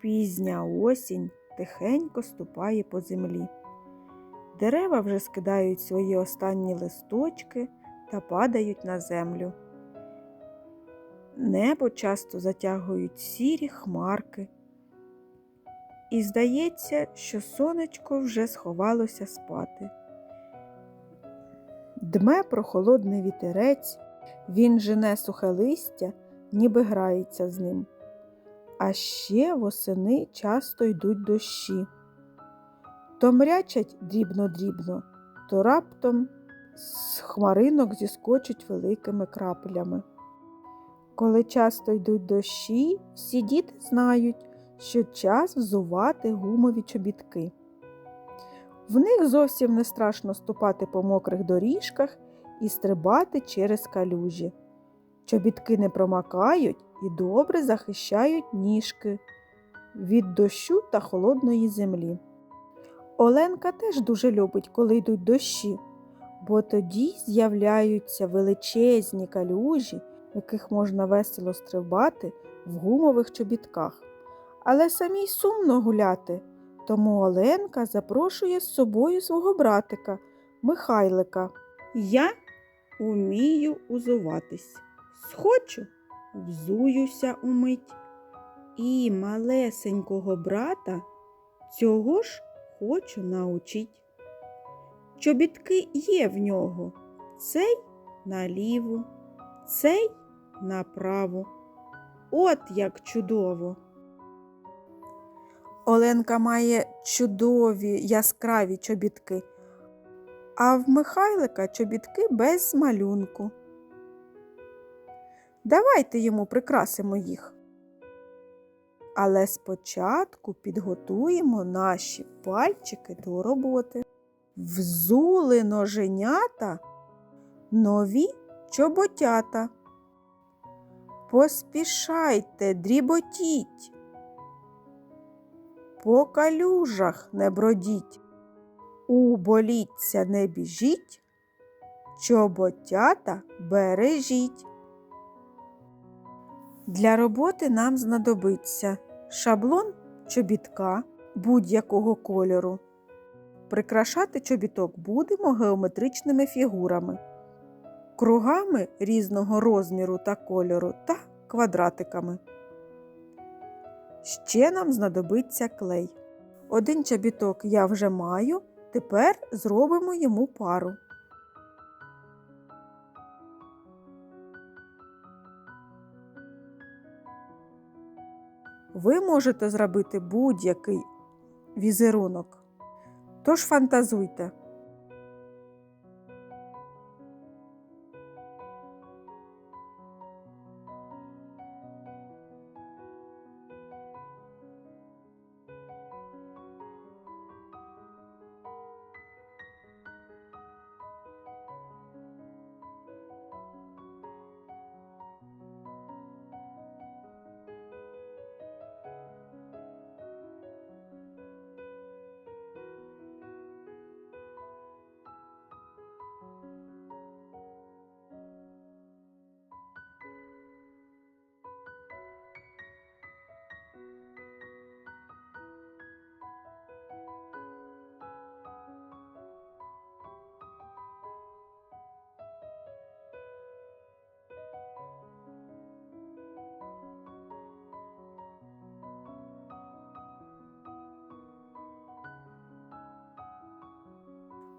Пізня осінь тихенько ступає по землі. Дерева вже скидають свої останні листочки та падають на землю. Небо часто затягують сірі хмарки. І здається, що сонечко вже сховалося спати. Дме прохолодний вітерець, він жене сухе листя, ніби грається з ним. А ще восени часто йдуть дощі. То мрячать дрібно-дрібно, то раптом з хмаринок зіскочуть великими краплями. Коли часто йдуть дощі, всі діти знають, що час взувати гумові чобітки. В них зовсім не страшно ступати по мокрих доріжках і стрибати через калюжі. Чобітки не промакають і добре захищають ніжки від дощу та холодної землі. Оленка теж дуже любить, коли йдуть дощі, бо тоді з'являються величезні калюжі, в яких можна весело стрибати в гумових чобітках. Але самій сумно гуляти, тому Оленка запрошує з собою свого братика Михайлика. Я умію узуватись. Схочу, взуюся умить. І малесенького брата цього ж хочу научить. Чобітки є в нього, цей наліву, цей направо. От як чудово. Оленка має чудові яскраві чобітки, а в Михайлика чобітки без малюнку. Давайте йому прикрасимо їх. Але спочатку підготуємо наші пальчики до роботи. Взули ноженята нові чоботята. Поспішайте, дріботіть. По калюжах не бродіть. У боліться не біжіть, чоботята бережіть. Для роботи нам знадобиться шаблон чобітка будь-якого кольору. Прикрашати чобіток будемо геометричними фігурами, кругами різного розміру та кольору та квадратиками. Ще нам знадобиться клей. Один чобіток я вже маю, тепер зробимо йому пару. Ви можете зробити будь-який візерунок. Тож фантазуйте.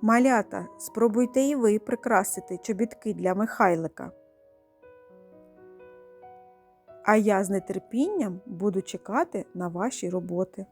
Малята, спробуйте і ви прикрасити чобітки для Михайлика. А я з нетерпінням буду чекати на ваші роботи.